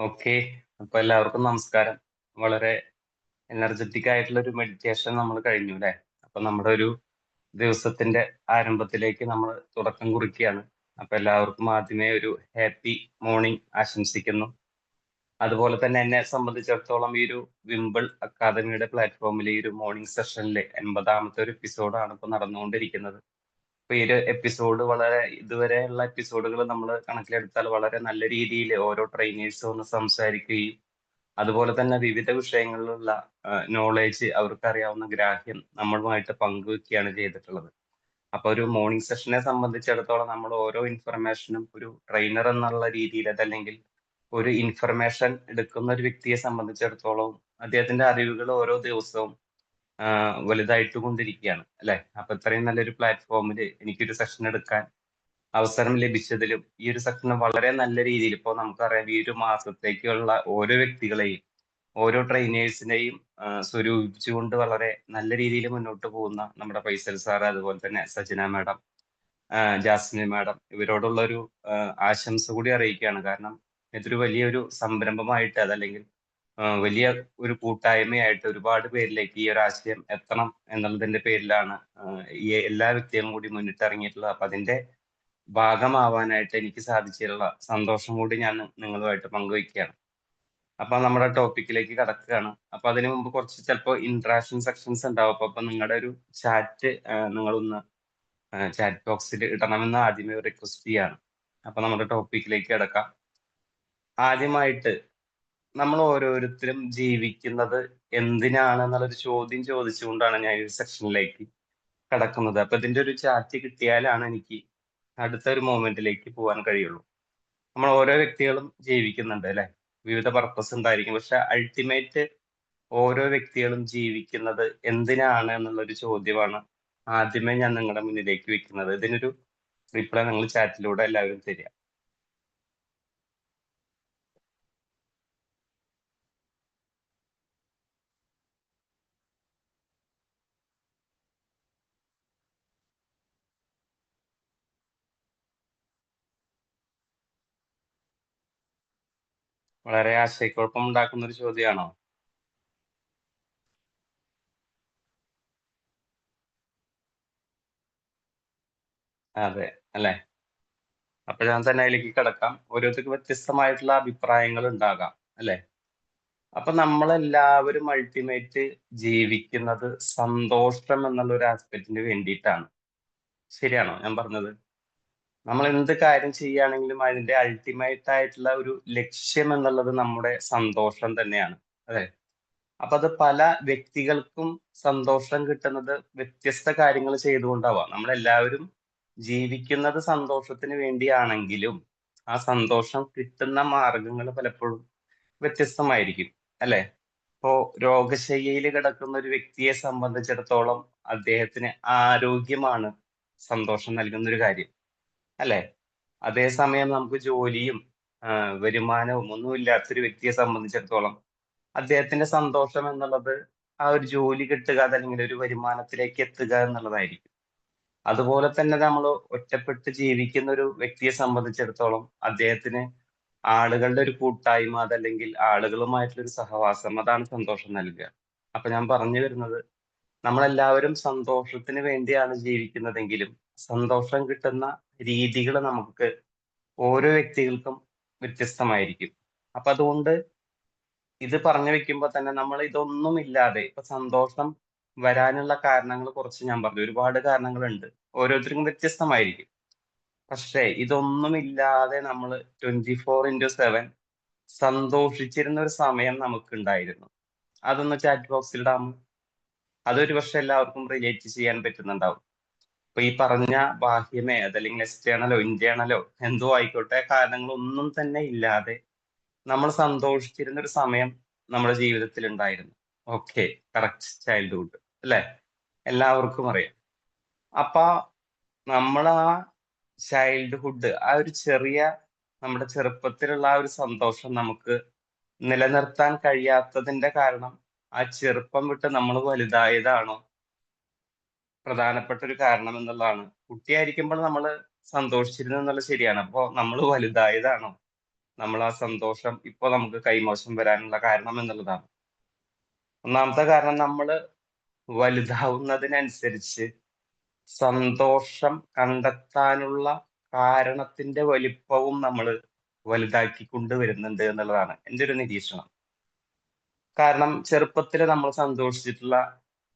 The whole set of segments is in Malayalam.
ഓക്കെ. അപ്പൊ എല്ലാവർക്കും നമസ്കാരം. വളരെ എനർജറ്റിക് ആയിട്ടുള്ള ഒരു മെഡിറ്റേഷൻ നമ്മൾ കഴിഞ്ഞു അല്ലെ അപ്പൊ നമ്മുടെ ഒരു ദിവസത്തിന്റെ ആരംഭത്തിലേക്ക് നമ്മൾ തുടക്കം കുറിക്കുകയാണ്. അപ്പൊ എല്ലാവർക്കും ആദ്യമേ ഒരു ഹാപ്പി മോർണിംഗ് ആശംസിക്കുന്നു. അതുപോലെ തന്നെ എന്നെ സംബന്ധിച്ചിടത്തോളം ഈ ഒരു വിമ്പിൾ അക്കാദമിയുടെ പ്ലാറ്റ്ഫോമിലെ ഈ ഒരു മോർണിംഗ് സെഷനിലെ എൺപതാമത്തെ ഒരു എപ്പിസോഡാണ് ഇപ്പൊ നടന്നുകൊണ്ടിരിക്കുന്നത്. ഈ ഒരു എപ്പിസോഡ് വളരെ ഇതുവരെയുള്ള എപ്പിസോഡുകൾ നമ്മൾ കണക്കിലെടുത്താൽ വളരെ നല്ല രീതിയിൽ ഓരോ ട്രെയിനേഴ്സും ഒന്ന് സംസാരിക്കുകയും അതുപോലെ തന്നെ വിവിധ വിഷയങ്ങളിലുള്ള നോളേജ് അവർക്ക് അറിയാവുന്ന ഗ്രാഹ്യം നമ്മളുമായിട്ട് പങ്കുവെക്കുകയാണ് ചെയ്തിട്ടുള്ളത്. അപ്പൊ ഒരു മോർണിംഗ് സെഷനെ സംബന്ധിച്ചിടത്തോളം നമ്മൾ ഓരോ ഇൻഫർമേഷനും ഒരു ട്രെയിനർ എന്നുള്ള രീതിയിൽ അതല്ലെങ്കിൽ ഒരു ഇൻഫർമേഷൻ എടുക്കുന്ന ഒരു വ്യക്തിയെ സംബന്ധിച്ചിടത്തോളം അദ്ദേഹത്തിന്റെ അറിവുകൾ ഓരോ ദിവസവും ആഹ് വലുതായിട്ടുകൊണ്ടിരിക്കുകയാണ് അല്ലെ? അപ്പൊ ഇത്രയും നല്ലൊരു പ്ലാറ്റ്ഫോമിൽ എനിക്കൊരു സെഷൻ എടുക്കാൻ അവസരം ലഭിച്ചതിലും ഈ ഒരു സെഷൻ വളരെ നല്ല രീതിയിൽ ഇപ്പൊ നമുക്കറിയാം ഈ ഒരു മാസത്തേക്കുള്ള ഓരോ വ്യക്തികളെയും ഓരോ ട്രെയിനേഴ്സിനെയും സ്വരൂപിച്ചുകൊണ്ട് വളരെ നല്ല രീതിയിൽ മുന്നോട്ട് പോകുന്ന നമ്മുടെ ഫൈസൽ സാർ അതുപോലെ തന്നെ സജന മാഡം ജാസ്മിൻ മാഡം ഇവരോടുള്ള ഒരു ആശംസ കൂടി അറിയിക്കുകയാണ് കാരണം ഇതൊരു വലിയൊരു സംരംഭമായിട്ട് അതല്ലെങ്കിൽ വലിയ ഒരു കൂട്ടായ്മയായിട്ട് ഒരുപാട് പേരിലേക്ക് ഈ ഒരു ആശയം എത്തണം എന്നുള്ളതിന്റെ പേരിലാണ് ഈ എല്ലാ വ്യക്തികളും കൂടി മുന്നിട്ടിറങ്ങിയിട്ടുള്ളത്. അപ്പൊ അതിന്റെ ഭാഗമാവാനായിട്ട് എനിക്ക് സാധിച്ചിട്ടുള്ള സന്തോഷം കൂടി ഞാൻ നിങ്ങളുമായിട്ട് പങ്കുവയ്ക്കുകയാണ്. അപ്പൊ നമ്മുടെ ടോപ്പിക്കിലേക്ക് കടക്കുകയാണ്. അപ്പൊ അതിനു മുമ്പ് കുറച്ച് ചിലപ്പോൾ ഇന്ററാക്ഷൻ സെക്ഷൻസ് ഉണ്ടാവും. അപ്പൊ അപ്പൊ നിങ്ങളുടെ ഒരു ചാറ്റ് നിങ്ങളൊന്ന് ചാറ്റ് ബോക്സിൽ ഇടണമെന്ന് ആദ്യമേ റിക്വസ്റ്റ് ചെയ്യാണ്. അപ്പൊ നമ്മുടെ ടോപ്പിക്കിലേക്ക് കിടക്കാം. ആദ്യമായിട്ട് നമ്മൾ ഓരോരുത്തരും ജീവിക്കുന്നത് എന്തിനാണ് എന്നുള്ളൊരു ചോദ്യം ചോദിച്ചുകൊണ്ടാണ് ഞാൻ ഈ സെക്ഷനിലേക്ക് കടക്കുന്നത്. അപ്പൊ ഇതിന്റെ ഒരു ചാറ്റ് കിട്ടിയാലാണ് എനിക്ക് അടുത്ത ഒരു മൂമെന്റിലേക്ക് പോകാൻ കഴിയുള്ളൂ. നമ്മൾ ഓരോ വ്യക്തികളും ജീവിക്കുന്നുണ്ട് അല്ലെ? വിവിധ പർപ്പസ് ഉണ്ടായിരിക്കും. പക്ഷെ അൾട്ടിമേറ്റ് ഓരോ വ്യക്തികളും ജീവിക്കുന്നത് എന്തിനാണ് എന്നുള്ളൊരു ചോദ്യമാണ് ആദ്യമേ ഞാൻ നിങ്ങളുടെ മുന്നിലേക്ക് വെക്കുന്നത്. ഇതിനൊരു റിപ്ലൈ നിങ്ങൾ ചാറ്റിലൂടെ എല്ലാവരും തരിക. വളരെ ആശയക്കുഴപ്പം ഉണ്ടാക്കുന്ന ഒരു ചോദ്യമാണോ? അതെ അല്ലെ? അപ്പൊ ഞാൻ തന്നെ അതിലേക്ക് കിടക്കാം. ഓരോരുത്തർക്ക് വ്യത്യസ്തമായിട്ടുള്ള അഭിപ്രായങ്ങൾ ഉണ്ടാകാം അല്ലെ? അപ്പൊ നമ്മളെല്ലാവരും അൾട്ടിമേറ്റ് ജീവിക്കുന്നത് സന്തോഷം എന്നുള്ള ഒരു ആസ്പെക്റ്റിന് വേണ്ടിയിട്ടാണ്. ശരിയാണോ ഞാൻ പറഞ്ഞത്? നമ്മൾ എന്ത് കാര്യം ചെയ്യുകയാണെങ്കിലും അതിന്റെ അൾട്ടിമേറ്റ് ആയിട്ടുള്ള ഒരു ലക്ഷ്യം എന്നുള്ളത് നമ്മുടെ സന്തോഷം തന്നെയാണ്. അതെ അപ്പൊ അത് പല വ്യക്തികൾക്കും സന്തോഷം കിട്ടുന്നത് വ്യത്യസ്ത കാര്യങ്ങൾ ചെയ്തുകൊണ്ടാവാം. നമ്മളെല്ലാവരും ജീവിക്കുന്നത് സന്തോഷത്തിന് വേണ്ടിയാണെങ്കിലും ആ സന്തോഷം കിട്ടുന്ന മാർഗങ്ങൾ പലപ്പോഴും വ്യത്യസ്തമായിരിക്കും. അല്ലെ? ഇപ്പോ രോഗശയ്യയിൽ കിടക്കുന്ന ഒരു വ്യക്തിയെ സംബന്ധിച്ചിടത്തോളം അദ്ദേഹത്തിന് ആരോഗ്യമാണ് സന്തോഷം നൽകുന്ന ഒരു കാര്യം. അല്ലെ? അതേസമയം നമുക്ക് ജോലിയും വരുമാനവും ഒന്നും ഇല്ലാത്തൊരു വ്യക്തിയെ സംബന്ധിച്ചിടത്തോളം അദ്ദേഹത്തിന്റെ സന്തോഷം എന്നുള്ളത് ആ ഒരു ജോലി കിട്ടുക അതല്ലെങ്കിൽ ഒരു വരുമാനത്തിലേക്ക് എത്തുക എന്നുള്ളതായിരിക്കും. അതുപോലെ തന്നെ നമ്മൾ ഒറ്റപ്പെട്ട് ജീവിക്കുന്ന ഒരു വ്യക്തിയെ സംബന്ധിച്ചിടത്തോളം അദ്ദേഹത്തിന് ആളുകളുടെ ഒരു കൂട്ടായ്മ അതല്ലെങ്കിൽ ആളുകളുമായിട്ടുള്ള ഒരു സഹവാസം അതാണ് സന്തോഷം നൽകുക. അപ്പൊ ഞാൻ പറഞ്ഞു വരുന്നത് നമ്മളെല്ലാവരും സന്തോഷത്തിന് വേണ്ടിയാണ് ജീവിക്കുന്നതെങ്കിലും സന്തോഷം കിട്ടുന്ന രീതികൾ നമുക്ക് ഓരോ വ്യക്തികൾക്കും വ്യത്യസ്തമായിരിക്കും. അപ്പൊ അതുകൊണ്ട് ഇത് പറഞ്ഞു വെക്കുമ്പോൾ തന്നെ നമ്മൾ ഇതൊന്നും ഇല്ലാതെ ഇപ്പൊ സന്തോഷം വരാനുള്ള കാരണങ്ങൾ കുറച്ച് ഞാൻ പറഞ്ഞു. ഒരുപാട് കാരണങ്ങളുണ്ട്. ഓരോരുത്തർക്കും വ്യത്യസ്തമായിരിക്കും. പക്ഷേ ഇതൊന്നും ഇല്ലാതെ നമ്മൾ ട്വന്റി ഫോർ ഇന്റു സെവൻ സന്തോഷിച്ചിരുന്ന ഒരു സമയം നമുക്ക് ഉണ്ടായിരുന്നു അതൊന്ന് ചാറ്റ് ബോക്സിൽ ഇടാമോ? അതൊരു പക്ഷെ എല്ലാവർക്കും റിലേറ്റ് ചെയ്യാൻ പറ്റുന്നുണ്ടാവും. ഇപ്പൊ ഈ പറഞ്ഞ ബാഹ്യമേ അതല്ലെങ്കിൽ എക്സ്റ്റേണലോ ഇന്റേണലോ എന്തോ ആയിക്കോട്ടെ കാരണങ്ങളൊന്നും തന്നെ ഇല്ലാതെ നമ്മൾ സന്തോഷിച്ചിരുന്ന ഒരു സമയം നമ്മുടെ ജീവിതത്തിൽ ഉണ്ടായിരുന്നു. ഓക്കെ കറക്റ്റ് ചൈൽഡ്ഹുഡ് അല്ലെ? എല്ലാവർക്കും അറിയാം. അപ്പ നമ്മൾ ആ ചൈൽഡ്ഹുഡ് ആ ഒരു ചെറിയ നമ്മുടെ ചെറുപ്പത്തിലുള്ള ആ ഒരു സന്തോഷം നമുക്ക് നിലനിർത്താൻ കഴിയാത്തതിന്റെ കാരണം ആ ചെറുപ്പം വിട്ട് നമ്മൾ വലുതായതാണോ പ്രധാനപ്പെട്ട ഒരു കാരണം എന്നുള്ളതാണ് കുട്ടിയായിരിക്കുമ്പോൾ നമ്മൾ സന്തോഷിച്ചിരുന്നു എന്നുള്ളത് ശരിയാണ് അപ്പോ നമ്മൾ വലുതായതാണോ നമ്മൾ ആ സന്തോഷം ഇപ്പൊ നമുക്ക് കൈമോശം വരാനുള്ള കാരണം എന്നുള്ളതാണ്. ഒന്നാമത്തെ കാരണം നമ്മൾ വലുതാവുന്നതിനനുസരിച്ച് സന്തോഷം കണ്ടെത്താനുള്ള കാരണത്തിന്റെ വലിപ്പവും നമ്മൾ വലുതാക്കിക്കൊണ്ട് വരുന്നുണ്ട് എന്നുള്ളതാണ് എന്റെ ഒരു നിരീക്ഷണം. കാരണം ചെറുപ്പത്തിൽ നമ്മൾ സന്തോഷിച്ചിട്ടുള്ള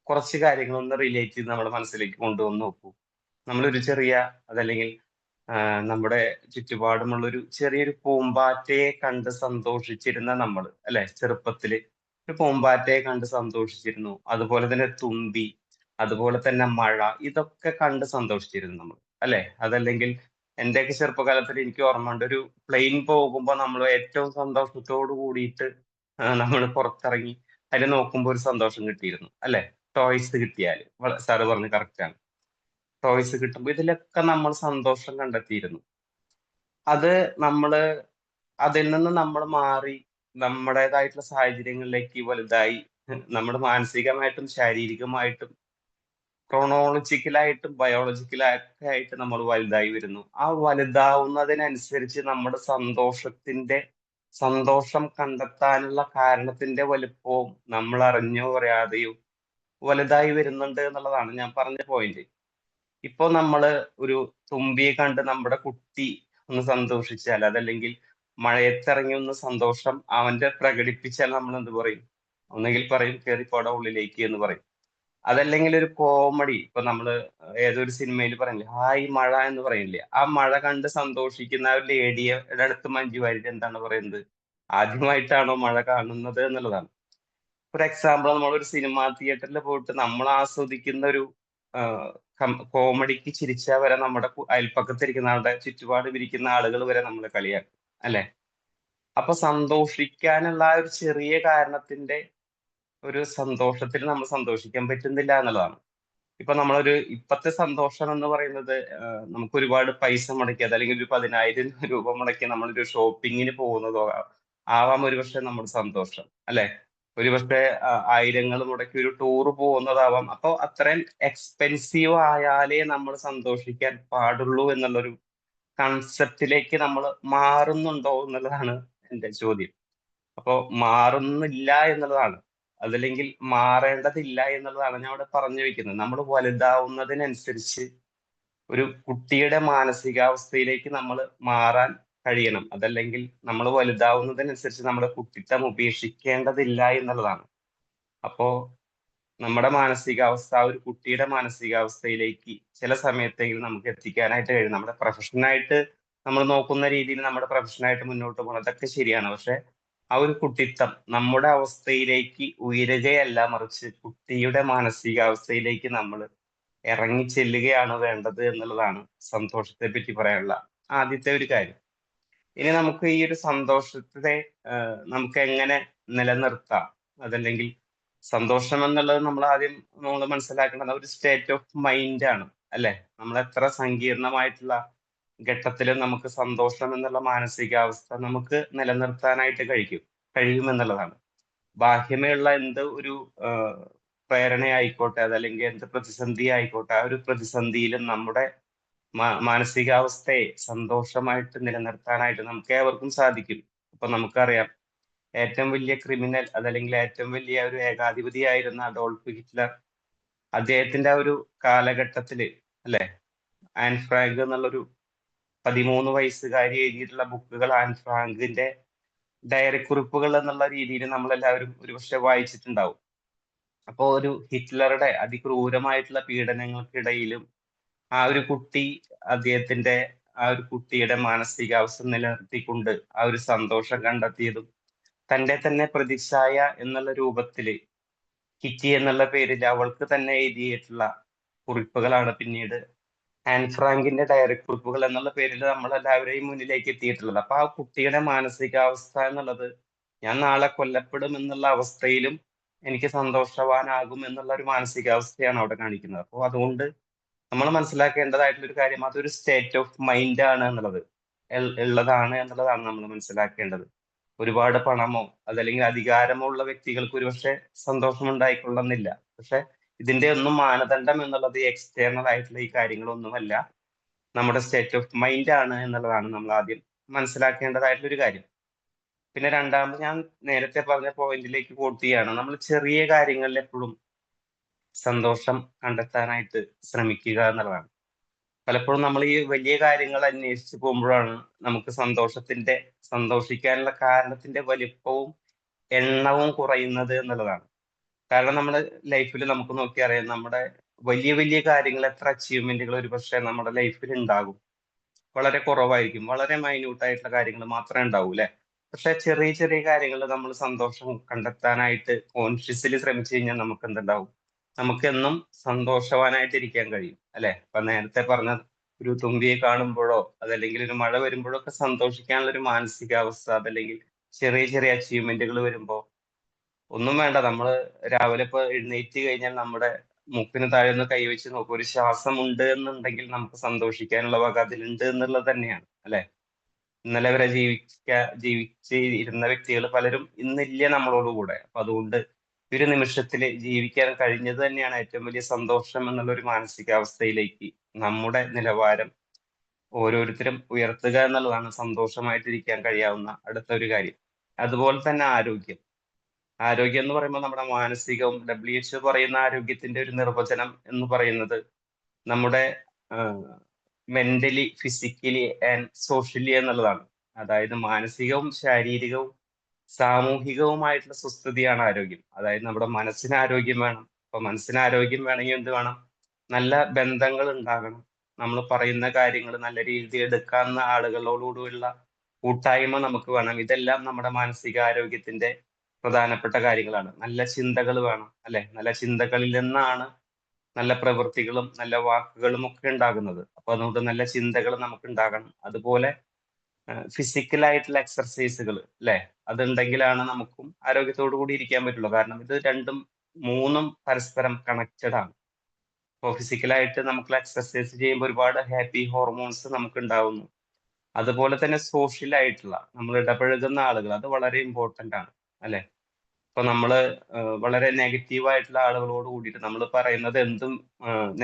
കുറച്ച് കാര്യങ്ങളൊന്ന് റിലേറ്റ് ചെയ്ത് നമ്മുടെ മനസ്സിലേക്ക് കൊണ്ടുവന്ന് നോക്കൂ. നമ്മളൊരു ചെറിയ അതല്ലെങ്കിൽ നമ്മുടെ ചുറ്റുപാടുമുള്ള ഒരു ചെറിയൊരു പൂമ്പാറ്റയെ കണ്ട് സന്തോഷിച്ചിരുന്ന നമ്മൾ അല്ലെ? ചെറുപ്പത്തിൽ ഒരു പൂമ്പാറ്റയെ കണ്ട് സന്തോഷിച്ചിരുന്നു. അതുപോലെ തന്നെ തുമ്പി, അതുപോലെ തന്നെ മഴ ഇതൊക്കെ കണ്ട് സന്തോഷിച്ചിരുന്നു നമ്മൾ. അല്ലെ? അതല്ലെങ്കിൽ എന്റെയൊക്കെ ചെറുപ്പകാലത്തിൽ എനിക്ക് ഓർമ്മയുണ്ട് ഒരു പ്ലെയിൻ പോകുമ്പോ നമ്മൾ ഏറ്റവും സന്തോഷത്തോട് കൂടിയിട്ട് നമ്മൾ പുറത്തിറങ്ങി അതിനെ നോക്കുമ്പോൾ ഒരു സന്തോഷം കിട്ടിയിരുന്നു. അല്ലെ? ടോയ്സ് കിട്ടിയാൽ. സാറ് പറഞ്ഞത് കറക്റ്റ് ആണ്. ടോയ്സ് കിട്ടുമ്പോ ഇതിലൊക്കെ നമ്മൾ സന്തോഷം കണ്ടെത്തിയിരുന്നു. അത് നമ്മൾ അതിൽ നിന്ന് നമ്മൾ മാറി നമ്മുടേതായിട്ടുള്ള സാഹചര്യങ്ങളിലേക്ക് വലുതായി നമ്മുടെ മാനസികമായിട്ടും ശാരീരികമായിട്ടും ക്രോണോളജിക്കലായിട്ടും ബയോളജിക്കലൊക്കെ ആയിട്ട് നമ്മൾ വലുതായി വരുന്നു. ആ വലുതാവുന്നതിനനുസരിച്ച് നമ്മുടെ സന്തോഷത്തിന്റെ സന്തോഷം കണ്ടെത്താനുള്ള കാരണത്തിന്റെ വലുപ്പവും നമ്മൾ അറിഞ്ഞോ അറിയാതെയോ വലുതായി വരുന്നുണ്ട് എന്നുള്ളതാണ് ഞാൻ പറഞ്ഞ പോയിന്റ്. ഇപ്പൊ നമ്മൾ ഒരു തുമ്പിയെ കണ്ട് നമ്മുടെ കുട്ടി ഒന്ന് സന്തോഷിച്ചാൽ അതല്ലെങ്കിൽ മഴയത്തിറങ്ങി ഒന്ന് സന്തോഷം അവന്റെ പ്രകടിപ്പിച്ചാൽ നമ്മൾ എന്ത് പറയും? ഒന്നെങ്കിൽ പറയും കേറിപ്പോടാ ഉള്ളിലേക്ക് എന്ന് പറയും. അതല്ലെങ്കിൽ ഒരു കോമഡി ഇപ്പൊ നമ്മൾ ഏതൊരു സിനിമയിൽ പറയില്ലേ ഹായ് മഴ എന്ന് പറയില്ലേ? ആ മഴ കണ്ട് സന്തോഷിക്കുന്ന ഒരു ലേഡിയുടെ അടുത്ത് മഞ്ജു വാര്യർ എന്താണ് പറയുന്നത്? ആദ്യമായിട്ടാണോ മഴ കാണുന്നത് എന്നുള്ളതാണ്. ഒരു എക്സാമ്പിൾ നമ്മളൊരു സിനിമ തിയേറ്ററിൽ പോയിട്ട് നമ്മൾ ആസ്വദിക്കുന്ന ഒരു കോമഡിക്ക് ചിരിച്ചാ വരെ നമ്മുടെ അയൽപ്പക്കത്തിരിക്കുന്ന ആളുടെ ചുറ്റുപാട് ഇരിക്കുന്ന ആളുകൾ വരെ നമ്മൾ കളിയാക്കും. അല്ലെ? അപ്പൊ സന്തോഷിക്കാനുള്ള ഒരു ചെറിയ കാരണത്തിന്റെ ഒരു സന്തോഷത്തിൽ നമ്മൾ സന്തോഷിക്കാൻ പറ്റുന്നില്ല എന്നുള്ളതാണ്. ഇപ്പൊ നമ്മളൊരു ഇപ്പത്തെ സന്തോഷം എന്ന് പറയുന്നത് നമുക്ക് ഒരുപാട് പൈസ മുടക്കിയത് അല്ലെങ്കിൽ ഒരു പതിനായിരം രൂപ മുടക്കി നമ്മളൊരു ഷോപ്പിങ്ങിന് പോകുന്നതോ ആവാം ഒരുപക്ഷെ നമ്മുടെ സന്തോഷം. അല്ലെ? ഒരുപക്ഷെ ആയിരങ്ങൾ മുടക്കി ഒരു ടൂർ പോകുന്നതാവാം. അപ്പൊ അത്രയും എക്സ്പെൻസീവ് ആയാലേ നമ്മൾ സന്തോഷിക്കാൻ പാടുള്ളൂ എന്നുള്ളൊരു കൺസെപ്റ്റിലേക്ക് നമ്മൾ മാറുന്നുണ്ടോ എന്നുള്ളതാണ് എന്റെ ചോദ്യം. അപ്പൊ മാറുന്നില്ല എന്നുള്ളതാണ്. അതല്ലെങ്കിൽ മാറേണ്ടതില്ല എന്നുള്ളതാണ് ഞാൻ അവിടെ പറഞ്ഞു വെക്കുന്നത്. നമ്മൾ വലുതാവുന്നതിനനുസരിച്ച് ഒരു കുട്ടിയുടെ മാനസികാവസ്ഥയിലേക്ക് നമ്മൾ മാറാൻ കഴിയണം. അതല്ലെങ്കിൽ നമ്മൾ വലുതാവുന്നതിനനുസരിച്ച് നമ്മുടെ കുട്ടിത്തം ഉപേക്ഷിക്കേണ്ടതില്ല എന്നുള്ളതാണ്. അപ്പോ നമ്മുടെ മാനസികാവസ്ഥ ഒരു കുട്ടിയുടെ മാനസികാവസ്ഥയിലേക്ക് ചില സമയത്തെങ്കിലും നമുക്ക് എത്തിക്കാനായിട്ട് കഴിയും. നമ്മുടെ പ്രൊഫഷനായിട്ട് നമ്മൾ നോക്കുന്ന രീതിയിൽ നമ്മുടെ പ്രൊഫഷനായിട്ട് മുന്നോട്ട് പോകണം. അതൊക്കെ ശരിയാണ്. പക്ഷെ ആ ഒരു കുട്ടിത്തം നമ്മുടെ അവസ്ഥയിലേക്ക് ഉയരുകയല്ല മറിച്ച് കുട്ടിയുടെ മാനസികാവസ്ഥയിലേക്ക് നമ്മൾ ഇറങ്ങി ചെല്ലുകയാണ് വേണ്ടത് എന്നുള്ളതാണ് സന്തോഷത്തെ പറ്റി പറയാനുള്ള ആദ്യത്തെ ഒരു കാര്യം. ഇനി നമുക്ക് ഈ ഒരു സന്തോഷത്തെ നമുക്ക് എങ്ങനെ നിലനിർത്താം? അതല്ലെങ്കിൽ സന്തോഷം എന്നുള്ളത് നമ്മൾ ആദ്യം നമ്മൾ മനസ്സിലാക്കേണ്ടത് ഒരു സ്റ്റേറ്റ് ഓഫ് മൈൻഡ് ആണ്. അല്ലെ? നമ്മൾ എത്ര സങ്കീർണമായിട്ടുള്ള ഘട്ടത്തിലും നമുക്ക് സന്തോഷം എന്നുള്ള മാനസികാവസ്ഥ നമുക്ക് നിലനിർത്താനായിട്ട് കഴിക്കും കഴിയുമെന്നുള്ളതാണ്. ബാഹ്യമേയുള്ള എന്ത് ഒരു പ്രേരണയായിക്കോട്ടെ അതല്ലെങ്കിൽ എന്ത് പ്രതിസന്ധി ആയിക്കോട്ടെ ആ ഒരു പ്രതിസന്ധിയിലും നമ്മുടെ മാനസികാവസ്ഥയെ സന്തോഷമായിട്ട് നിലനിർത്താനായിട്ട് നമുക്ക് ഏവർക്കും സാധിക്കും. ഇപ്പൊ നമുക്കറിയാം ഏറ്റവും വലിയ ക്രിമിനൽ അതല്ലെങ്കിൽ ഏറ്റവും വലിയ ഒരു ഏകാധിപതിയായിരുന്ന അഡോൾഫ് ഹിറ്റ്ലർ അദ്ദേഹത്തിന്റെ ആ ഒരു കാലഘട്ടത്തിൽ അല്ലെ? ആൻ ഫ്രാങ്ക് എന്നുള്ളൊരു 13 വയസ്സുകാരി എഴുതിയിട്ടുള്ള ബുക്കുകൾ ആൻ ഫ്രാങ്കിന്റെ ഡയറി കുറിപ്പുകൾ എന്നുള്ള രീതിയിൽ നമ്മളെല്ലാവരും ഒരുപക്ഷെ വായിച്ചിട്ടുണ്ടാവും. അപ്പോ ഒരു ഹിറ്റ്ലറുടെ അതിക്രൂരമായിട്ടുള്ള പീഡനങ്ങൾക്കിടയിലും ആ ഒരു കുട്ടി അദ്ദേഹത്തിന്റെ ആ ഒരു കുട്ടിയുടെ മാനസികാവസ്ഥ നിലനിർത്തിക്കൊണ്ട് ആ ഒരു സന്തോഷം കണ്ടെത്തിയതും തന്റെ തന്നെ പ്രതിച്ഛായ എന്നുള്ള രൂപത്തിൽ കിറ്റി എന്നുള്ള പേരിൽ അവൾക്ക് തന്നെ എഴുതിയിട്ടുള്ള കുറിപ്പുകളാണ് പിന്നീട് ആൻ ഫ്രാങ്കിന്റെ ഡയറി കുറിപ്പുകൾ എന്നുള്ള പേരിൽ നമ്മൾ എല്ലാവരെയും മുന്നിലേക്ക് എത്തിയിട്ടുള്ളത്. അപ്പൊ ആ കുട്ടിയുടെ മാനസികാവസ്ഥ എന്നുള്ളത് ഞാൻ നാളെ കൊല്ലപ്പെടും എന്നുള്ള അവസ്ഥയിലും എനിക്ക് സന്തോഷവാനാകും എന്നുള്ള ഒരു മാനസികാവസ്ഥയാണ് അവിടെ കാണിക്കുന്നത്. അപ്പോൾ അതുകൊണ്ട് നമ്മൾ മനസ്സിലാക്കേണ്ടതായിട്ടുള്ള ഒരു കാര്യം അതൊരു സ്റ്റേറ്റ് ഓഫ് മൈൻഡ് ആണ് എന്നുള്ളത്. ഉള്ളതാണ് എന്നുള്ളതാണ് നമ്മൾ മനസ്സിലാക്കേണ്ടത്. ഒരുപാട് പണമോ അതല്ലെങ്കിൽ അധികാരമോ ഉള്ള വ്യക്തികൾക്ക് ഒരുപക്ഷെ സന്തോഷം ഉണ്ടായിക്കൊള്ളുന്നില്ല പക്ഷെ ഇതിന്റെ ഒന്നും മാനദണ്ഡം എന്നുള്ളത് എക്സ്റ്റേണൽ ആയിട്ടുള്ള ഈ കാര്യങ്ങളൊന്നുമല്ല. നമ്മുടെ സ്റ്റേറ്റ് ഓഫ് മൈൻഡ് ആണ് എന്നുള്ളതാണ് നമ്മൾ ആദ്യം മനസ്സിലാക്കേണ്ടതായിട്ടുള്ള ഒരു കാര്യം. പിന്നെ രണ്ടാമത് ഞാൻ നേരത്തെ പറഞ്ഞ പോയിന്റിലേക്ക് ചെയ്യാണ്. നമ്മൾ ചെറിയ കാര്യങ്ങളിൽ എപ്പോഴും സന്തോഷം കണ്ടെത്താനായിട്ട് ശ്രമിക്കുക എന്നുള്ളതാണ്. പലപ്പോഴും നമ്മൾ ഈ വലിയ കാര്യങ്ങൾ അന്വേഷിച്ച് പോകുമ്പോഴാണ് നമുക്ക് സന്തോഷത്തിന്റെ സന്തോഷിക്കാനുള്ള കാരണത്തിന്റെ വലിപ്പവും എണ്ണവും കുറയുന്നത് എന്നുള്ളതാണ്. കാരണം നമ്മുടെ ലൈഫിൽ നമുക്ക് നോക്കിയാൽ അറിയാം നമ്മുടെ വലിയ വലിയ കാര്യങ്ങൾ എത്ര അച്ചീവ്മെന്റുകൾ ഒരു പക്ഷേ നമ്മുടെ ലൈഫിൽ ഉണ്ടാകും. വളരെ കുറവായിരിക്കും. വളരെ മൈന്യൂട്ടായിട്ടുള്ള കാര്യങ്ങൾ മാത്രമേ ഉണ്ടാവൂ അല്ലെ പക്ഷെ ചെറിയ ചെറിയ കാര്യങ്ങൾ നമ്മൾ സന്തോഷം കണ്ടെത്താനായിട്ട് കോൺഷ്യസ്ലി ശ്രമിച്ചു കഴിഞ്ഞാൽ നമുക്ക് എന്തുണ്ടാവും? നമുക്കെന്നും സന്തോഷവാനായിട്ട് ഇരിക്കാൻ കഴിയും. അല്ലെ? ഇപ്പൊ നേരത്തെ പറഞ്ഞ ഒരു തുമ്പിയെ കാണുമ്പോഴോ അതല്ലെങ്കിൽ ഒരു മഴ വരുമ്പോഴോ ഒക്കെ സന്തോഷിക്കാനുള്ള ഒരു മാനസികാവസ്ഥ അതല്ലെങ്കിൽ ചെറിയ ചെറിയ അച്ചീവ്മെന്റുകൾ വരുമ്പോ ഒന്നും വേണ്ട നമ്മൾ രാവിലെ ഇപ്പൊ എഴുന്നേറ്റ് കഴിഞ്ഞാൽ നമ്മുടെ മൂക്കിന് താഴെ ഒന്ന് കൈവച്ച് നോക്കും. ഒരു ശ്വാസം ഉണ്ട് എന്നുണ്ടെങ്കിൽ നമുക്ക് സന്തോഷിക്കാനുള്ള വക അതിലുണ്ട് എന്നുള്ളത് തന്നെയാണ്. അല്ലെ? ഇന്നലെ വരെ ജീവിക്ക ജീവിച്ച് ഇരുന്ന വ്യക്തികൾ പലരും ഇന്നില്ല നമ്മളോട് കൂടെ. അപ്പൊ അതുകൊണ്ട് ഒരു നിമിഷത്തിൽ ജീവിക്കാൻ കഴിഞ്ഞത് തന്നെയാണ് ഏറ്റവും വലിയ സന്തോഷം എന്നുള്ള ഒരു മാനസികാവസ്ഥയിലേക്ക് നമ്മുടെ നിലവാരം ഓരോരുത്തരും ഉയർത്തുക എന്നുള്ളതാണ് സന്തോഷമായിട്ടിരിക്കാൻ കഴിയാവുന്ന അടുത്ത ഒരു കാര്യം. അതുപോലെ തന്നെ ആരോഗ്യം. ആരോഗ്യം എന്ന് പറയുമ്പോൾ നമ്മുടെ മാനസികവും ഡബ്ല്യു എച്ച് പറയുന്ന ആരോഗ്യത്തിന്റെ ഒരു നിർവചനം എന്ന് പറയുന്നത് നമ്മുടെ മെന്റലി, ഫിസിക്കലി ആൻഡ് സോഷ്യലി എന്നുള്ളതാണ്. അതായത് മാനസികവും ശാരീരികവും സാമൂഹികവുമായിട്ടുള്ള സുസ്ഥിതിയാണ് ആരോഗ്യം. അതായത് നമ്മുടെ മനസ്സിന് ആരോഗ്യം വേണം. അപ്പൊ മനസ്സിന് ആരോഗ്യം വേണമെങ്കിൽ എന്ത് വേണം? നല്ല ബന്ധങ്ങൾ ഉണ്ടാകണം. നമ്മൾ പറയുന്ന കാര്യങ്ങൾ നല്ല രീതിയിൽ എടുക്കാവുന്ന ആളുകളോടുകൂടിയുള്ള കൂട്ടായ്മ നമുക്ക് വേണം. ഇതെല്ലാം നമ്മുടെ മാനസികാരോഗ്യത്തിന്റെ പ്രധാനപ്പെട്ട കാര്യങ്ങളാണ്. നല്ല ചിന്തകൾ വേണം. അല്ലെ? നല്ല ചിന്തകളിൽ നിന്നാണ് നല്ല പ്രവൃത്തികളും നല്ല വാക്കുകളും ഒക്കെ ഉണ്ടാകുന്നത്. അപ്പൊ അതുകൊണ്ട് നല്ല ചിന്തകൾ നമുക്ക് ഉണ്ടാകണം. അതുപോലെ ഫിസിക്കൽ ആയിട്ടുള്ള എക്സർസൈസുകൾ ല്ലേ? അതുണ്ടെങ്കിലാണ് നമുക്കും ആരോഗ്യത്തോടു കൂടി ഇരിക്കാൻ പറ്റുള്ളൂ. കാരണം ഇത് രണ്ടും മൂന്നും പരസ്പരം കണക്റ്റഡ് ആണ്. ഇപ്പൊ ഫിസിക്കലായിട്ട് നമുക്ക് എക്സർസൈസ് ചെയ്യുമ്പോൾ ഒരുപാട് ഹാപ്പി ഹോർമോൺസ് നമുക്ക് ഉണ്ടാവുന്നു. അതുപോലെ തന്നെ സോഷ്യൽ ആയിട്ടുള്ള നമ്മൾ ഇടപഴകുന്ന ആളുകൾ അത് വളരെ ഇമ്പോർട്ടന്റ് ആണ്. അല്ലെ? ഇപ്പൊ നമ്മൾ വളരെ നെഗറ്റീവ് ആയിട്ടുള്ള ആളുകളോട് കൂടിയിട്ട് നമ്മൾ പറയുന്നത് എന്തും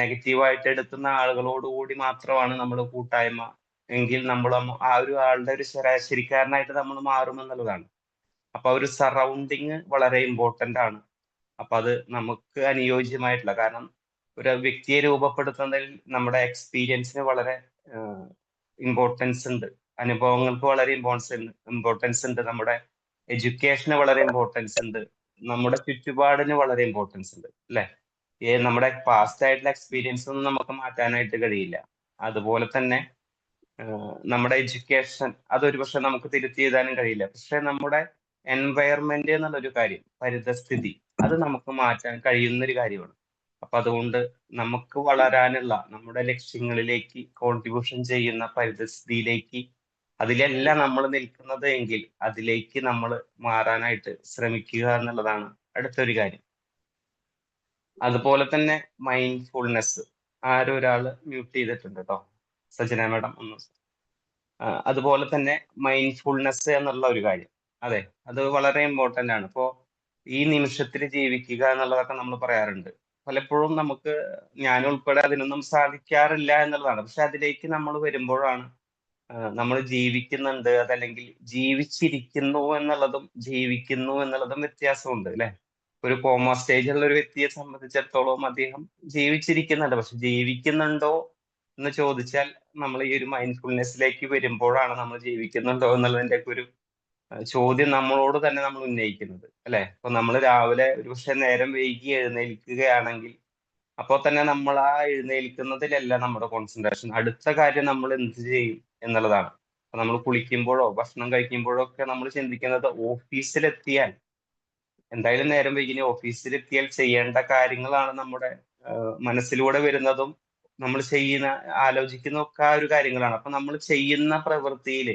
നെഗറ്റീവായിട്ട് എടുക്കുന്ന ആളുകളോട് കൂടി മാത്രമാണ് നമ്മൾ കൂട്ടായ്മ എങ്കിൽ നമ്മൾ ആ ഒരു ആളുടെ ഒരു ശരാശരിക്കാരനായിട്ട് നമ്മൾ മാറും എന്നുള്ളതാണ്. അപ്പൊ ആ ഒരു സറൗണ്ടിങ് വളരെ ഇമ്പോർട്ടന്റ് ആണ്. അപ്പൊ അത് നമുക്ക് അനുയോജ്യമായിട്ടുള്ള കാരണം ഒരു വ്യക്തിയെ രൂപപ്പെടുത്തുന്നതിൽ നമ്മുടെ എക്സ്പീരിയൻസിന് വളരെ ഇമ്പോർട്ടൻസ് ഉണ്ട്. അനുഭവങ്ങൾക്ക് വളരെ ഇമ്പോർട്ടൻസ് ഇമ്പോർട്ടൻസ് ഉണ്ട്. നമ്മുടെ എഡ്യൂക്കേഷന് വളരെ ഇമ്പോർട്ടൻസ് ഉണ്ട്. നമ്മുടെ ചുറ്റുപാടിന് വളരെ ഇമ്പോർട്ടൻസ് ഉണ്ട്. ല്ലേ? ഏ നമ്മുടെ പാസ്റ്റ് ആയിട്ടുള്ള എക്സ്പീരിയൻസ് ഒന്നും നമുക്ക് മാറ്റാനായിട്ട് കഴിയില്ല. അതുപോലെ തന്നെ നമ്മുടെ എഡ്യൂക്കേഷൻ അതൊരു പക്ഷെ നമുക്ക് തിരുത്തി എഴുതാനും കഴിയില്ല. പക്ഷെ നമ്മുടെ എൻവയറമെന്റ് എന്നുള്ള ഒരു കാര്യം പരിതസ്ഥിതി അത് നമുക്ക് മാറ്റാൻ കഴിയുന്ന ഒരു കാര്യമാണ്. അപ്പൊ അതുകൊണ്ട് നമുക്ക് വളരാനുള്ള നമ്മുടെ ലക്ഷ്യങ്ങളിലേക്ക് കോൺട്രിബ്യൂഷൻ ചെയ്യുന്ന പരിതസ്ഥിതിയിലേക്ക് അതിലല്ല നമ്മൾ നിൽക്കുന്നത് എങ്കിൽ അതിലേക്ക് നമ്മൾ മാറാനായിട്ട് ശ്രമിക്കുക എന്നുള്ളതാണ് അടുത്തൊരു കാര്യം. അതുപോലെ തന്നെ മൈൻഡ്ഫുൾനെസ് ഫുൾനെസ് ആരൊരാൾ മ്യൂട്ട് ചെയ്തിട്ടുണ്ട് ട്ടോ. സജന മേഡം ഒന്ന് അതുപോലെ തന്നെ മൈൻഡ്ഫുൾനെസ് എന്നുള്ള ഒരു കാര്യം. അതെ അത് വളരെ ഇമ്പോർട്ടന്റ് ആണ്. ഇപ്പോ ഈ നിമിഷത്തിൽ ജീവിക്കുക എന്നുള്ളതൊക്കെ നമ്മൾ പറയാറുണ്ട്. പലപ്പോഴും നമുക്ക് ഞാൻ ഉൾപ്പെടെ അതിനൊന്നും സാധിക്കാറില്ല എന്നുള്ളതാണ്. പക്ഷെ അതിലേക്ക് നമ്മൾ വരുമ്പോഴാണ് നമ്മൾ ജീവിക്കുന്നുണ്ട് അതല്ലെങ്കിൽ ജീവിച്ചിരിക്കുന്നു എന്നുള്ളതും ജീവിക്കുന്നു എന്നുള്ളതും വ്യത്യാസമുണ്ട് അല്ലെ ഒരു കോമ സ്റ്റേജിലുള്ള ഒരു വ്യക്തിയെ സംബന്ധിച്ചിടത്തോളം അദ്ദേഹം ജീവിച്ചിരിക്കുന്നുണ്ട്. പക്ഷെ ജീവിക്കുന്നുണ്ടോ എന്ന് ചോദിച്ചാൽ നമ്മൾ ഈ ഒരു മൈൻഡ്ഫുൾനെസ്സിലേക്ക് വരുമ്പോഴാണ് നമ്മൾ ജീവിക്കുന്നുണ്ടോ എന്നുള്ളതിന്റെ ഒക്കെ ഒരു ചോദ്യം നമ്മളോട് തന്നെ നമ്മൾ ഉന്നയിക്കുന്നത് അല്ലെ? അപ്പൊ നമ്മൾ രാവിലെ ഒരുപക്ഷെ നേരം വൈകി എഴുന്നേൽക്കുകയാണെങ്കിൽ അപ്പോൾ തന്നെ നമ്മൾ ആ എഴുന്നേൽക്കുന്നതിലല്ല നമ്മുടെ കോൺസെൻട്രേഷൻ. അടുത്ത കാര്യം നമ്മൾ എന്ത് ചെയ്യും എന്നുള്ളതാണ്. അപ്പൊ നമ്മൾ കുളിക്കുമ്പോഴോ ഭക്ഷണം കഴിക്കുമ്പോഴോ ഒക്കെ നമ്മൾ ചിന്തിക്കുന്നത് ഓഫീസിലെത്തിയാൽ എന്തായാലും നേരം വൈകി ഇനി ഓഫീസിലെത്തിയാൽ ചെയ്യേണ്ട കാര്യങ്ങളാണ് നമ്മുടെ മനസ്സിലൂടെ വരുന്നതും നമ്മൾ ചെയ്യുന്ന ആലോചിക്കുന്ന ഒക്കെ ആ ഒരു കാര്യങ്ങളാണ്. അപ്പൊ നമ്മൾ ചെയ്യുന്ന പ്രവൃത്തിയിൽ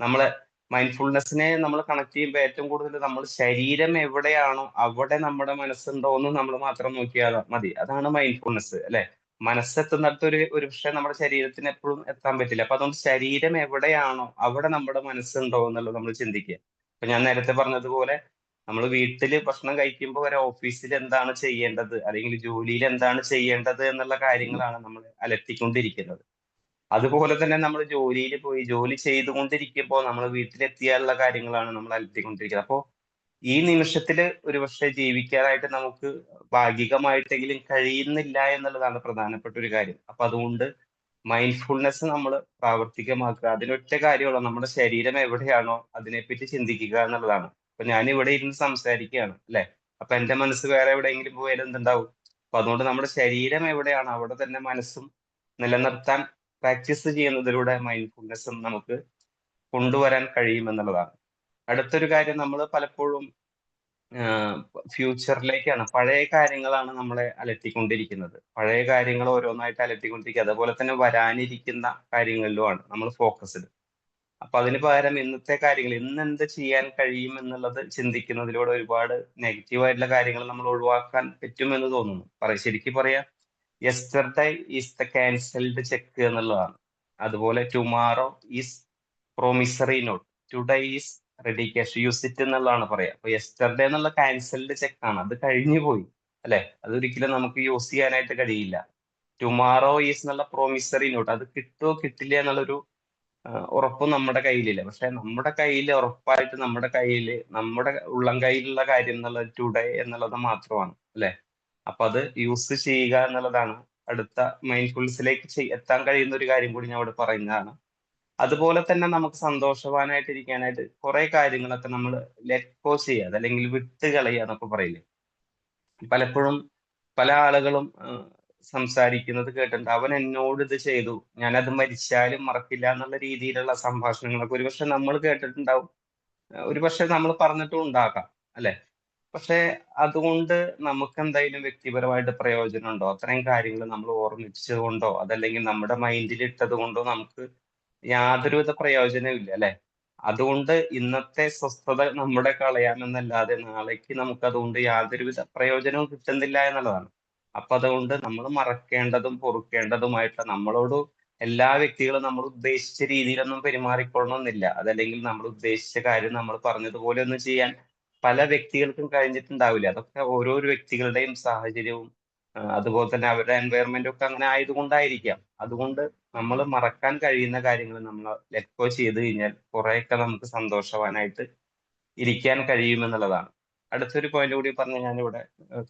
നമ്മളെ മൈൻഡ്ഫുൾനെസ്സിനെ നമ്മൾ കണക്ട് ചെയ്യുമ്പോൾ ഏറ്റവും കൂടുതൽ നമ്മൾ ശരീരം എവിടെയാണോ അവിടെ നമ്മുടെ മനസ്സുണ്ടോ എന്ന് നമ്മൾ മാത്രം നോക്കിയാൽ മതി. അതാണ് മൈൻഡ്ഫുൾനെസ് അല്ലെ? മനസ്സെത്തുന്നിടത്ത് ഒരു പക്ഷേ നമ്മുടെ ശരീരത്തിന് എപ്പോഴും എത്താൻ പറ്റില്ല. അപ്പൊ അതുകൊണ്ട് ശരീരം എവിടെയാണോ അവിടെ നമ്മുടെ മനസ്സുണ്ടോ എന്നുള്ളത് നമ്മൾ ചിന്തിക്കുക. ഇപ്പൊ ഞാൻ നേരത്തെ പറഞ്ഞതുപോലെ നമ്മൾ വീട്ടിൽ ഭക്ഷണം കഴിക്കുമ്പോൾ വരെ ഓഫീസിൽ എന്താണ് ചെയ്യേണ്ടത് അല്ലെങ്കിൽ ജോലിയിൽ എന്താണ് ചെയ്യേണ്ടത് എന്നുള്ള കാര്യങ്ങളാണ് നമ്മൾ അലട്ടിക്കൊണ്ടിരിക്കുന്നത്. അതുപോലെ തന്നെ നമ്മൾ ജോലിയിൽ പോയി ജോലി ചെയ്തുകൊണ്ടിരിക്കുമ്പോൾ നമ്മൾ വീട്ടിലെത്തിയാലുള്ള കാര്യങ്ങളാണ് നമ്മൾ അലട്ടിക്കൊണ്ടിരിക്കുന്നത്. അപ്പോൾ ഈ നിമിഷത്തിൽ ഒരുപക്ഷെ ജീവിക്കാനായിട്ട് നമുക്ക് ഭാഗികമായിട്ടെങ്കിലും കഴിയുന്നില്ല എന്നുള്ളതാണ് പ്രധാനപ്പെട്ട ഒരു കാര്യം. അപ്പൊ അതുകൊണ്ട് മൈൻഡ്ഫുൾനെസ് നമ്മൾ പ്രാവർത്തികമാക്കുക. അതിനൊറ്റ കാര്യമുള്ള നമ്മുടെ ശരീരം എവിടെയാണോ അതിനെപ്പറ്റി ചിന്തിക്കുക എന്നുള്ളതാണ്. ഇപ്പൊ ഇവിടെ ഇരുന്ന് സംസാരിക്കുകയാണ് അല്ലെ? അപ്പൊ എന്റെ മനസ്സ് വേറെ എവിടെയെങ്കിലും പോയാലും എന്തുണ്ടാവും? അപ്പൊ അതുകൊണ്ട് നമ്മുടെ ശരീരം എവിടെയാണ് അവിടെ തന്നെ മനസ്സും നിലനിർത്താൻ പ്രാക്ടീസ് ചെയ്യുന്നതിലൂടെ മൈൻഡ്ഫുൾനെസ്സും നമുക്ക് കൊണ്ടുവരാൻ കഴിയുമെന്നുള്ളതാണ്. അടുത്തൊരു കാര്യം നമ്മൾ പലപ്പോഴും ഫ്യൂച്ചറിലേക്കാണ് പഴയ കാര്യങ്ങളാണ് നമ്മളെ അലട്ടിക്കൊണ്ടിരിക്കുന്നത്. പഴയ കാര്യങ്ങൾ ഓരോന്നായിട്ട് അലട്ടിക്കൊണ്ടിരിക്കുക. അതുപോലെ തന്നെ വരാനിരിക്കുന്ന കാര്യങ്ങളിലുമാണ് നമ്മൾ ഫോക്കസ്ഡ്. അപ്പൊ അതിന് പകരം ഇന്നത്തെ കാര്യങ്ങൾ ഇന്ന് എന്ത് ചെയ്യാൻ കഴിയും എന്നുള്ളത് ചിന്തിക്കുന്നതിലൂടെ ഒരുപാട് നെഗറ്റീവ് ആയിട്ടുള്ള കാര്യങ്ങൾ നമ്മൾ ഒഴിവാക്കാൻ പറ്റുമെന്ന് തോന്നുന്നു. പറ ശരിക്കും പറയാ yesterday is the cancelled cheque എന്നുള്ളതാണ്. അതുപോലെ tomorrow is promissory note. Today is ready cash use it എന്നുള്ളതാണ് പറയാ. അപ്പൊ യെസ്റ്റർഡേ എന്നുള്ള ക്യാൻസൽഡ് ചെക്ക് ആണ്. അത് കഴിഞ്ഞു പോയി അല്ലെ? അതൊരിക്കലും നമുക്ക് യൂസ് ചെയ്യാനായിട്ട് കഴിയില്ല. ടുമാറോ ഈസ് എന്നുള്ള പ്രോമിസറി നോട്ട് അത് കിട്ടുമോ കിട്ടില്ല എന്നുള്ളൊരു ഉറപ്പ് നമ്മുടെ കയ്യിലില്ല. പക്ഷെ നമ്മുടെ കയ്യിൽ ഉറപ്പായിട്ട് നമ്മുടെ കയ്യിൽ നമ്മുടെ ഉള്ളം കയ്യിലുള്ള കാര്യം എന്നുള്ളത് ടുഡേ എന്നുള്ളത് മാത്രമാണ് അല്ലെ? അപ്പൊ അത് യൂസ് ചെയ്യുക എന്നുള്ളതാണ് അടുത്ത മൈൻഡ്ഫുൾസിലേക്ക് എത്താൻ കഴിയുന്ന ഒരു കാര്യം കൂടി ഞാൻ ഇവിടെ പറയുന്നതാണ്. അതുപോലെ തന്നെ നമുക്ക് സന്തോഷവാനായിട്ട് ഇരിക്കാനായിട്ട് കുറെ കാര്യങ്ങളൊക്കെ നമ്മൾ ലെക്കോ ചെയ്യാതെ അല്ലെങ്കിൽ വിട്ട് കളയുക എന്നൊക്കെ പറയില്ലേ? പലപ്പോഴും പല ആളുകളും സംസാരിക്കുന്നത് കേട്ടിട്ടുണ്ട്. അവൻ എന്നോട് ഇത് ചെയ്തു. ഞാൻ അത് മരിച്ചാലും മറക്കില്ല എന്നുള്ള രീതിയിലുള്ള സംഭാഷണങ്ങളൊക്കെ ഒരുപക്ഷെ നമ്മൾ കേട്ടിട്ടുണ്ടാവും. ഒരുപക്ഷെ നമ്മൾ പറഞ്ഞിട്ടും ഉണ്ടാക്കാം അല്ലെ? പക്ഷെ അതുകൊണ്ട് നമുക്ക് എന്തായാലും വ്യക്തിപരമായിട്ട് പ്രയോജനം ഉണ്ടോ അത്രയും കാര്യങ്ങൾ നമ്മൾ ഓർമ്മിച്ചത് കൊണ്ടോ അതല്ലെങ്കിൽ നമ്മുടെ മൈൻഡിൽ ഇട്ടത് കൊണ്ടോ നമുക്ക് യാതൊരുവിധ പ്രയോജനവും ഇല്ല അല്ലെ? അതുകൊണ്ട് ഇന്നത്തെ സ്വസ്ഥത നമ്മുടെ കളയാമെന്നല്ലാതെ നാളേക്ക് നമുക്ക് അതുകൊണ്ട് യാതൊരുവിധ പ്രയോജനവും കിട്ടുന്നില്ല എന്നുള്ളതാണ്. അപ്പൊ അതുകൊണ്ട് നമ്മൾ മറക്കേണ്ടതും പൊറുക്കേണ്ടതുമായിട്ട് നമ്മളോട് എല്ലാ വ്യക്തികളും നമ്മൾ ഉദ്ദേശിച്ച രീതിയിലൊന്നും പെരുമാറിക്കൊള്ളണമെന്നില്ല. അതല്ലെങ്കിൽ നമ്മൾ ഉദ്ദേശിച്ച കാര്യം നമ്മൾ പറഞ്ഞതുപോലെ ഒന്നും ചെയ്യാൻ പല വ്യക്തികൾക്കും കഴിഞ്ഞിട്ടുണ്ടാവില്ല. അതൊക്കെ ഓരോരോ വ്യക്തികളുടെയും സാഹചര്യവും അതുപോലെ തന്നെ അവരുടെ എൻവയറമെന്റും ഒക്കെ അങ്ങനെ ആയതുകൊണ്ടായിരിക്കാം. അതുകൊണ്ട് നമ്മൾ മറക്കാൻ കഴിയുന്ന കാര്യങ്ങൾ നമ്മൾ ലെറ്റ് ഗോ ചെയ്ത് കഴിഞ്ഞാൽ കുറെയൊക്കെ നമുക്ക് സന്തോഷവാനായിട്ട് ഇരിക്കാൻ കഴിയുമെന്നുള്ളതാണ്. അടുത്തൊരു പോയിന്റ് കൂടി പറഞ്ഞ് ഞാനിവിടെ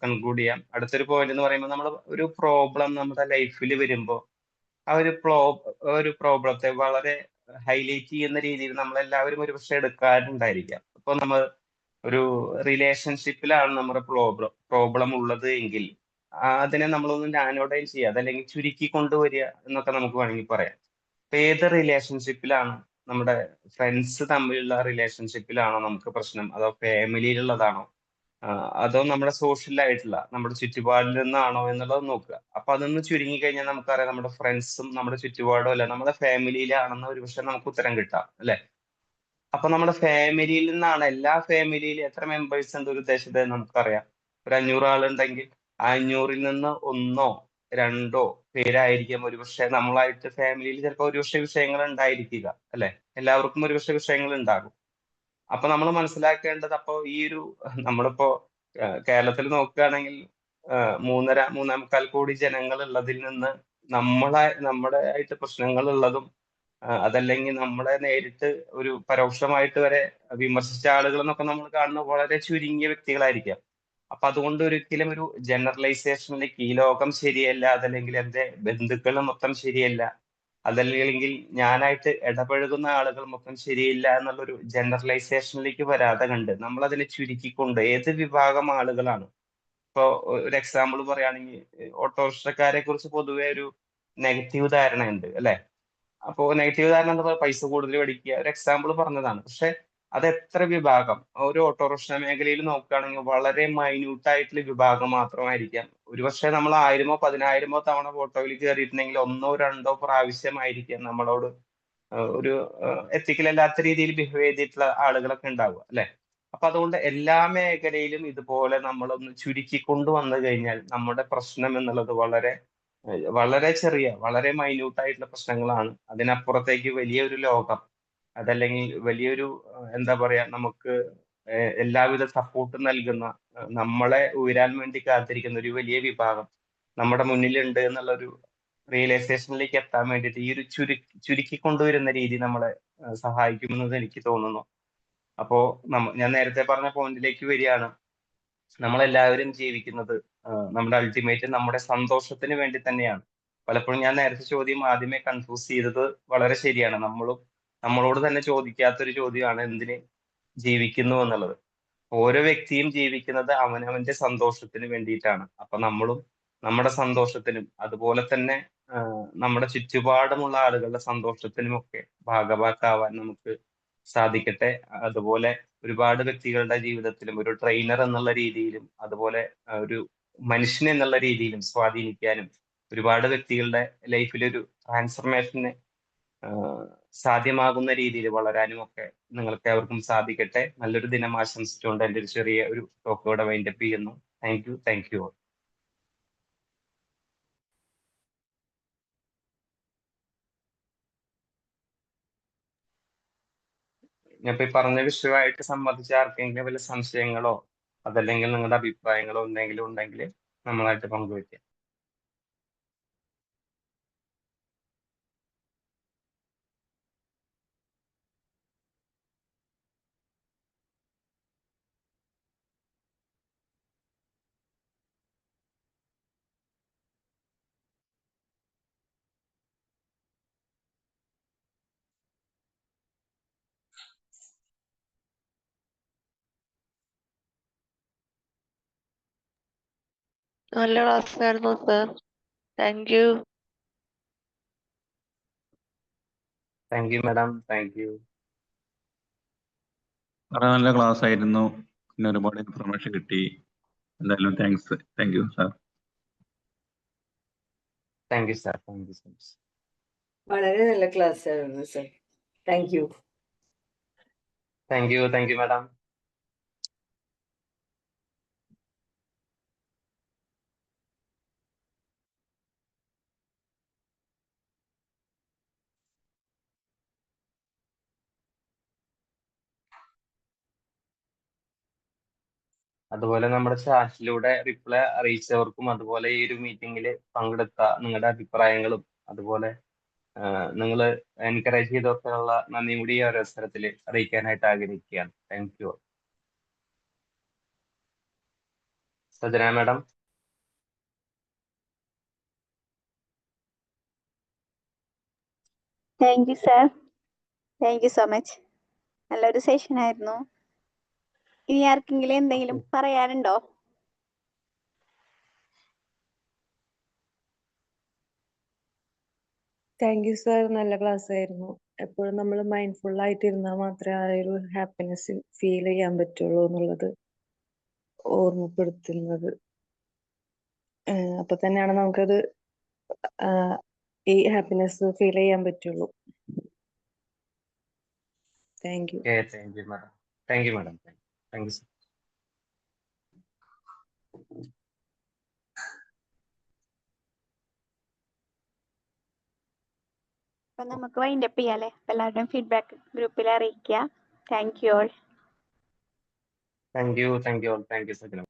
കൺക്ലൂഡ് ചെയ്യാം. അടുത്തൊരു പോയിന്റ് എന്ന് പറയുമ്പോൾ നമ്മൾ ഒരു പ്രോബ്ലം നമ്മുടെ ലൈഫിൽ വരുമ്പോൾ ആ ഒരു പ്രോ ഒരു പ്രോബ്ലത്തെ വളരെ ഹൈലൈറ്റ് ചെയ്യുന്ന രീതിയിൽ നമ്മൾ എല്ലാവരും ഒരു പക്ഷെ എടുക്കാറുണ്ടായിരിക്കാം. അപ്പോൾ നമ്മൾ ഒരു റിലേഷൻഷിപ്പിലാണ് നമ്മുടെ പ്രോബ്ലം പ്രോബ്ലം ഉള്ളത് എങ്കിൽ അതിനെ നമ്മളൊന്നും നാനോഡൈൻ ചെയ്യുക അതല്ലെങ്കിൽ ചുരുക്കി കൊണ്ടുവരിക എന്നൊക്കെ നമുക്ക് വേണമെങ്കിൽ പറയാം. ഏത് റിലേഷൻഷിപ്പിലാണ് നമ്മുടെ ഫ്രണ്ട്സ് തമ്മിലുള്ള റിലേഷൻഷിപ്പിലാണോ നമുക്ക് പ്രശ്നം അതോ ഫാമിലിയിലുള്ളതാണോ അതോ നമ്മുടെ സോഷ്യലായിട്ടുള്ള നമ്മുടെ ചുറ്റുപാടിൽ നിന്നാണോ എന്നുള്ളത് നോക്കുക. അപ്പൊ അതൊന്ന് ചുരുങ്ങി കഴിഞ്ഞാൽ നമുക്കറിയാം നമ്മുടെ ഫ്രണ്ട്സും നമ്മുടെ ചുറ്റുപാടും അല്ല നമ്മുടെ ഫാമിലിയിലാണെന്ന് ഒരുപക്ഷെ നമുക്ക് ഉത്തരം കിട്ടാം അല്ലെ? അപ്പൊ നമ്മുടെ ഫാമിലിയിൽ നിന്നാണ് എല്ലാ ഫാമിലിയിലും എത്ര മെമ്പേഴ്സ് ഉണ്ട് ഒരു ദേശത്തെ നമുക്കറിയാം. ഒരു 500 ആളുണ്ടെങ്കിൽ ആ 500ൽ നിന്ന് ഒന്നോ രണ്ടോ പേരായിരിക്കാം ഒരുപക്ഷെ നമ്മളായിട്ട് ഫാമിലിയിൽ ചിലപ്പോൾ ഒരുപക്ഷെ വിഷയങ്ങൾ ഉണ്ടായിരിക്കുക അല്ലെ? എല്ലാവർക്കും ഒരുപക്ഷെ വിഷയങ്ങൾ ഉണ്ടാകും. അപ്പൊ നമ്മൾ മനസ്സിലാക്കേണ്ടത് അപ്പോൾ ഈ ഒരു നമ്മളിപ്പോ കേരളത്തിൽ നോക്കുകയാണെങ്കിൽ മൂന്നര 3.5 3.25 കോടി ജനങ്ങൾ ഉള്ളതിൽ നിന്ന് നമ്മളെ നമ്മുടെ ആയിട്ട് പ്രശ്നങ്ങൾ ഉള്ളതും അതല്ലെങ്കിൽ നമ്മളെ നേരിട്ട് ഒരു പരോക്ഷമായിട്ട് വരെ വിമർശിച്ച ആളുകൾ എന്നൊക്കെ നമ്മൾ കാണുന്ന വളരെ ചുരുങ്ങിയ വ്യക്തികളായിരിക്കാം. അപ്പൊ അതുകൊണ്ട് ഒരിക്കലും ഒരു ജനറലൈസേഷനിലേക്ക് ഈ ലോകം ശരിയല്ല അതല്ലെങ്കിൽ എന്റെ ബന്ധുക്കൾ മൊത്തം ശരിയല്ല അതല്ലെങ്കിൽ ഞാനായിട്ട് ഇടപഴകുന്ന ആളുകൾ മൊത്തം ശരിയില്ല എന്നുള്ളൊരു ജനറലൈസേഷനിലേക്ക് വരാതെ കണ്ട് നമ്മൾ അതിനെ ചുരുക്കിക്കൊണ്ട് ഏത് വിഭാഗം ആളുകളാണ് ഇപ്പോ ഒരു എക്സാമ്പിൾ പറയുകയാണെങ്കിൽ ഓട്ടോറിക്ഷക്കാരെ കുറിച്ച് പൊതുവെ ഒരു നെഗറ്റീവ് ധാരണയുണ്ട് അല്ലെ? അപ്പോ നെഗറ്റീവ് ധാരണ എന്താ പറയുക പൈസ കൂടുതൽ മേടിക്കുക ഒരു എക്സാമ്പിൾ പറഞ്ഞതാണ്. പക്ഷെ അത് എത്ര വിഭാഗം ഒരു ഓട്ടോറിക്ഷ മേഖലയിൽ നോക്കുകയാണെങ്കിൽ വളരെ മൈന്യൂട്ട് ആയിട്ടുള്ള വിഭാഗം മാത്രമായിരിക്കാം. ഒരുപക്ഷെ നമ്മൾ ആയിരമോ പതിനായിരമോ തവണ ഓട്ടോയിൽ കയറിയിട്ടുണ്ടെങ്കിൽ ഒന്നോ രണ്ടോ പ്രാവശ്യമായിരിക്കാം നമ്മളോട് ഒരു എത്തിക്കൽ അല്ലാത്ത രീതിയിൽ ബിഹേവ് ചെയ്തിട്ടുള്ള ആളുകളൊക്കെ ഉണ്ടാവുക അല്ലെ? അപ്പൊ അതുകൊണ്ട് എല്ലാ മേഖലയിലും ഇതുപോലെ നമ്മളൊന്ന് ചുരുക്കിക്കൊണ്ടു വന്നു കഴിഞ്ഞാൽ നമ്മുടെ പ്രശ്നം എന്നുള്ളത് വളരെ വളരെ ചെറിയ വളരെ മൈന്യൂട്ട് ആയിട്ടുള്ള പ്രശ്നങ്ങളാണ്. അതിനപ്പുറത്തേക്ക് വലിയൊരു ലോകം അതല്ലെങ്കിൽ വലിയൊരു എന്താ പറയാ നമുക്ക് എല്ലാവിധ സപ്പോർട്ടും നൽകുന്ന നമ്മളെ ഉയരാൻ വേണ്ടി കാത്തിരിക്കുന്ന ഒരു വലിയ വിഭാഗം നമ്മുടെ മുന്നിലുണ്ട് എന്നുള്ള ഒരു റിയലൈസേഷനിലേക്ക് എത്താൻ വേണ്ടിയിട്ട് ഈ ഒരു ചുരു ചുരുക്കി കൊണ്ടുവരുന്ന രീതി നമ്മളെ സഹായിക്കുമെന്ന് എനിക്ക് തോന്നുന്നു. അപ്പോ നമ്മ ഞാൻ നേരത്തെ പറഞ്ഞ പോയിന്റിലേക്ക് വരികയാണ്. നമ്മളെല്ലാവരും ജീവിക്കുന്നത് നമ്മുടെ അൾട്ടിമേറ്റ് നമ്മുടെ സന്തോഷത്തിന് വേണ്ടി തന്നെയാണ്. പലപ്പോഴും ഞാൻ നേരത്തെ ചോദ്യം ആദ്യമേ കൺഫ്യൂസ് ചെയ്തത് വളരെ ശരിയാണ്. നമ്മളും നമ്മളോട് തന്നെ ചോദിക്കാത്തൊരു ചോദ്യമാണ് എന്തിന് ജീവിക്കുന്നു എന്നുള്ളത്. ഓരോ വ്യക്തിയും ജീവിക്കുന്നത് അവനവന്റെ സന്തോഷത്തിന് വേണ്ടിയിട്ടാണ്. അപ്പൊ നമ്മളും നമ്മുടെ സന്തോഷത്തിനും അതുപോലെ തന്നെ നമ്മുടെ ചുറ്റുപാടുമുള്ള ആളുകളുടെ സന്തോഷത്തിനുമൊക്കെ ഭാഗഭാക്കാവാൻ നമുക്ക് സാധിക്കട്ടെ. അതുപോലെ ഒരുപാട് വ്യക്തികളുടെ ജീവിതത്തിലും ഒരു ട്രെയിനർ എന്നുള്ള രീതിയിലും അതുപോലെ ഒരു മനുഷ്യൻ എന്നുള്ള രീതിയിലും സ്വാധീനിക്കാനും ഒരുപാട് വ്യക്തികളുടെ ലൈഫിലൊരു ട്രാൻസ്ഫർമേഷന് ആഹ് സാധ്യമാകുന്ന രീതിയിൽ വളരാനും ഒക്കെ നിങ്ങൾക്ക് അവർക്കും സാധിക്കട്ടെ. നല്ലൊരു ദിനം ആശംസിച്ചുകൊണ്ട് എന്റെ ഒരു ചെറിയ ഒരു ടോക്ക് ഇവിടെ വൈൻഡപ്പ് ചെയ്യുന്നു. Thank you. Thank you. ഞാനിപ്പോ ഈ പറഞ്ഞ വിഷയമായിട്ട് സംബന്ധിച്ച് ആർക്കെങ്കിലും വല്ല സംശയങ്ങളോ അതല്ലെങ്കിൽ നിങ്ങളുടെ അഭിപ്രായങ്ങളോ എന്തെങ്കിലും ഉണ്ടെങ്കിൽ നമ്മളായിട്ട് പങ്കുവയ്ക്കാം. നല്ല ക്ലാസ് ആയിരുന്നു sir thank you thank you madam. Thank you. വളരെ നല്ല ക്ലാസ് ആയിരുന്നു പിന്നെ ഒരുപാട് ഇൻഫർമേഷൻ കിട്ടി എന്തായാലും thanks thank you sir thank you sir. Thank you so much. വളരെ നല്ല ക്ലാസ് ആയിരുന്നു sir thank you thank you. Thank you madam. അതുപോലെ നമ്മുടെ ചാറ്റിലൂടെ റിപ്ലൈ അറിയിച്ചവർക്കും അതുപോലെ ഈ ഒരു മീറ്റിംഗിൽ പങ്കെടുത്ത നിങ്ങളുടെ അഭിപ്രായങ്ങളും അതുപോലെ നിങ്ങൾ എൻകറേജ് ചെയ്തൊക്കെയുള്ള നന്ദിയും കൂടി ഈ ഒരു അവസരത്തിൽ അറിയിക്കാനായിട്ട് ആഗ്രഹിക്കുകയാണ്. Thank you. Sajana madam thank you sir thank you so much നല്ലൊരു സെഷൻ ആയിരുന്നു ഇനി ആർക്കെങ്കിലും എന്തെങ്കിലും പറയാനുണ്ടോ? താങ്ക് യു സർ നല്ല ക്ലാസ് ആയിരുന്നു. എപ്പോഴും നമ്മൾ മൈൻഡ്ഫുൾ ആയിട്ട് ഇരുന്നാൽ മാത്രമേ ആ ഒരു ഹാപ്പിനെസ് ഫീൽ ചെയ്യാൻ പറ്റുള്ളൂ എന്നുള്ളത് ഓർമ്മപ്പെടുത്തുന്നത്. അപ്പൊ തന്നെയാണ് നമുക്കത് ഈ ഹാപ്പിനെസ് ഫീൽ ചെയ്യാൻ പറ്റുള്ളൂ. Thank you thank you madam thank you madam thank you sir അപ്പൊ നമുക്ക് വൈൻഡപ്പ് ചെയ്യാല്ലേ എല്ലാവരുടെയും ഫീഡ്ബാക്ക് ഗ്രൂപ്പിൽ അറിയിക്കുക. Thank you all thank you thank you thank you Sajana